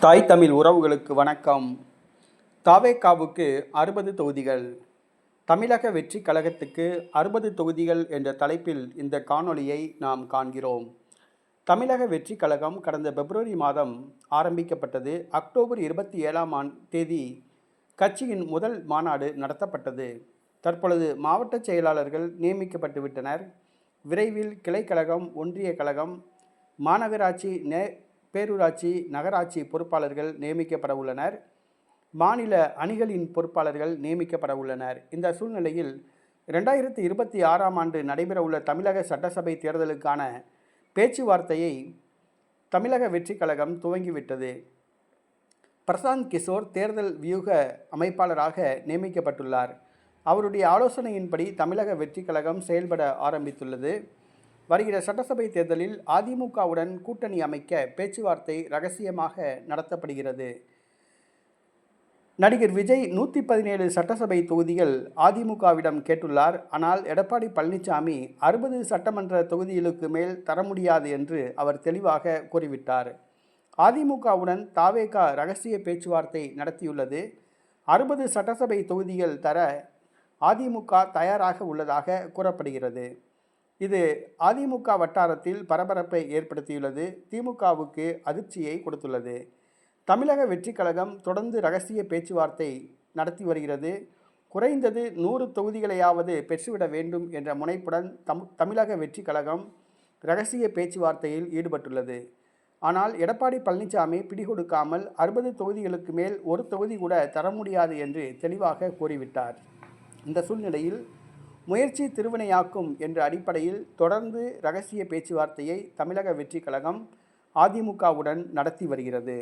தாய் தமிழ் உறவுகளுக்கு வணக்கம். தாவேக்காவுக்கு அறுபது தொகுதிகள். தமிழக வெற்றி கழகத்துக்கு அறுபது தொகுதிகள் என்ற தலைப்பில் இந்த காணொளியை நாம் காண்கிறோம். தமிழக வெற்றி கழகம் கடந்த பிப்ரவரி மாதம் ஆரம்பிக்கப்பட்டது. அக்டோபர் இருபத்தி ஏழாம் ஆண் தேதி கட்சியின் முதல் மாநாடு நடத்தப்பட்டது. தற்பொழுது மாவட்ட செயலாளர்கள் நியமிக்கப்பட்டு விட்டனர் விரைவில் கிளைக்கழகம் ஒன்றிய கழகம் மாநகராட்சி நே பேரூராட்சி நகராட்சி பொறுப்பாளர்கள் நியமிக்கப்பட உள்ளனர். மாநில அணிகளின் பொறுப்பாளர்கள் நியமிக்கப்பட உள்ளனர். இந்த சூழ்நிலையில் ரெண்டாயிரத்தி இருபத்தி ஆறாம் ஆண்டு நடைபெறவுள்ள தமிழக சட்டசபை தேர்தலுக்கான பேச்சுவார்த்தையை தமிழக வெற்றிக் கழகம் துவங்கிவிட்டது. பிரசாந்த் கிஷோர் தேர்தல் வியூக அமைப்பாளராக நியமிக்கப்பட்டுள்ளார். அவருடைய ஆலோசனையின்படி தமிழக வெற்றிக் கழகம் செயல்பட ஆரம்பித்துள்ளது. வருகிற சட்டசபை தேர்தலில் அதிமுகவுடன் கூட்டணி அமைக்க பேச்சுவார்த்தை ரகசியமாக நடத்தப்படுகிறது. நடிகர் விஜய் நூற்றி பதினேழு சட்டசபை தொகுதிகள் அதிமுகவிடம் கேட்டுள்ளார். ஆனால் எடப்பாடி பழனிசாமி அறுபது சட்டமன்ற தொகுதிகளுக்கு மேல் தர முடியாது என்று அவர் தெளிவாக கூறிவிட்டார். அதிமுகவுடன் தாவேகா ரகசிய பேச்சுவார்த்தை நடத்தியுள்ளது. அறுபது சட்டசபை தொகுதிகள் தர அதிமுக தயாராக உள்ளதாக கூறப்படுகிறது. இது அதிமுக வட்டாரத்தில் பரபரப்பை ஏற்படுத்தியுள்ளது. திமுகவுக்கு அதிர்ச்சியை கொடுத்துள்ளது. தமிழக வெற்றிக் கழகம் தொடர்ந்து ரகசிய பேச்சுவார்த்தை நடத்தி வருகிறது. குறைந்தது நூறு தொகுதிகளையாவது பெற்றுவிட வேண்டும் என்ற முனைப்புடன் தம் தமிழக வெற்றிக் கழகம் ரகசிய பேச்சுவார்த்தையில் ஈடுபட்டுள்ளது. ஆனால் எடப்பாடி பழனிசாமி பிடிகொடுக்காமல் அறுபது தொகுதிகளுக்கு மேல் ஒரு தொகுதி கூட தர முடியாது என்று தெளிவாக கூறிவிட்டார். இந்த சூழ்நிலையில் முயற்சி திருவினையாக்கும் என்ற அடிப்படையில் தொடர்ந்து ரகசிய பேச்சுவார்த்தையை தமிழக வெற்றிக் கழகம் அதிமுகவுடன் நடத்தி வருகிறது.